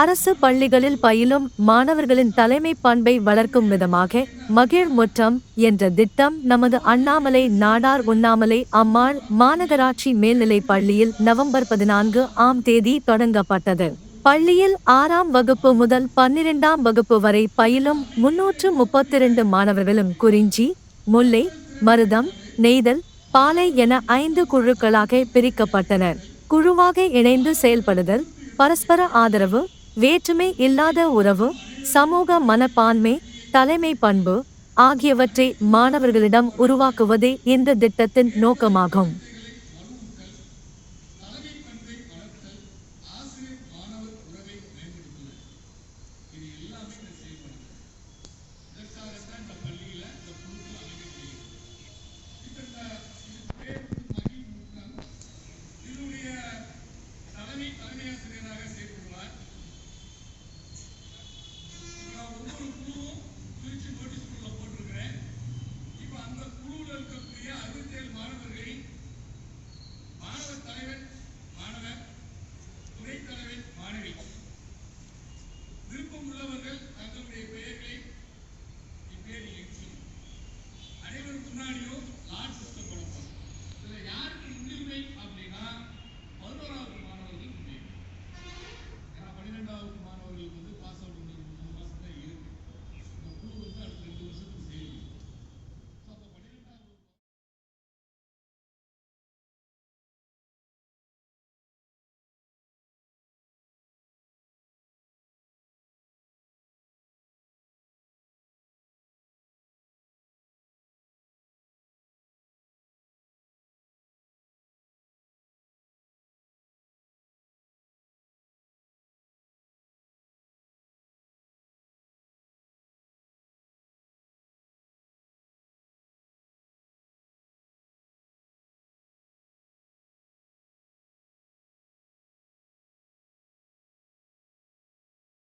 அரசு பள்ளிகளில் பயிலும் மாணவர்களின் தலைமை பண்பை வளர்க்கும் விதமாக மகிழ் முற்றம் என்ற திட்டம் நமது அண்ணாமலை நாடார் உண்ணாமலை அம்மாள் மாநகராட்சி மேல்நிலை பள்ளியில் நவம்பர் பதினான்கு ஆம் தேதி தொடங்கப்பட்டது. பள்ளியில் ஆறாம் வகுப்பு முதல் பன்னிரெண்டாம் வகுப்பு வரை பயிலும் முன்னூற்று முப்பத்தி இரண்டு மாணவர்களும் குறிஞ்சி முல்லை மருதம் நெய்தல் பாலை என ஐந்து குழுக்களாக பிரிக்கப்பட்டனர். குழுவாக இணைந்து செயல்படுதல் பரஸ்பர ஆதரவு வேற்றுமை இல்லாத உறவு சமூக மனப்பான்மை தலைமை பண்பு ஆகியவற்றை மாணவர்களிடம் உருவாக்குவதே இந்த திட்டத்தின் நோக்கமாகும்.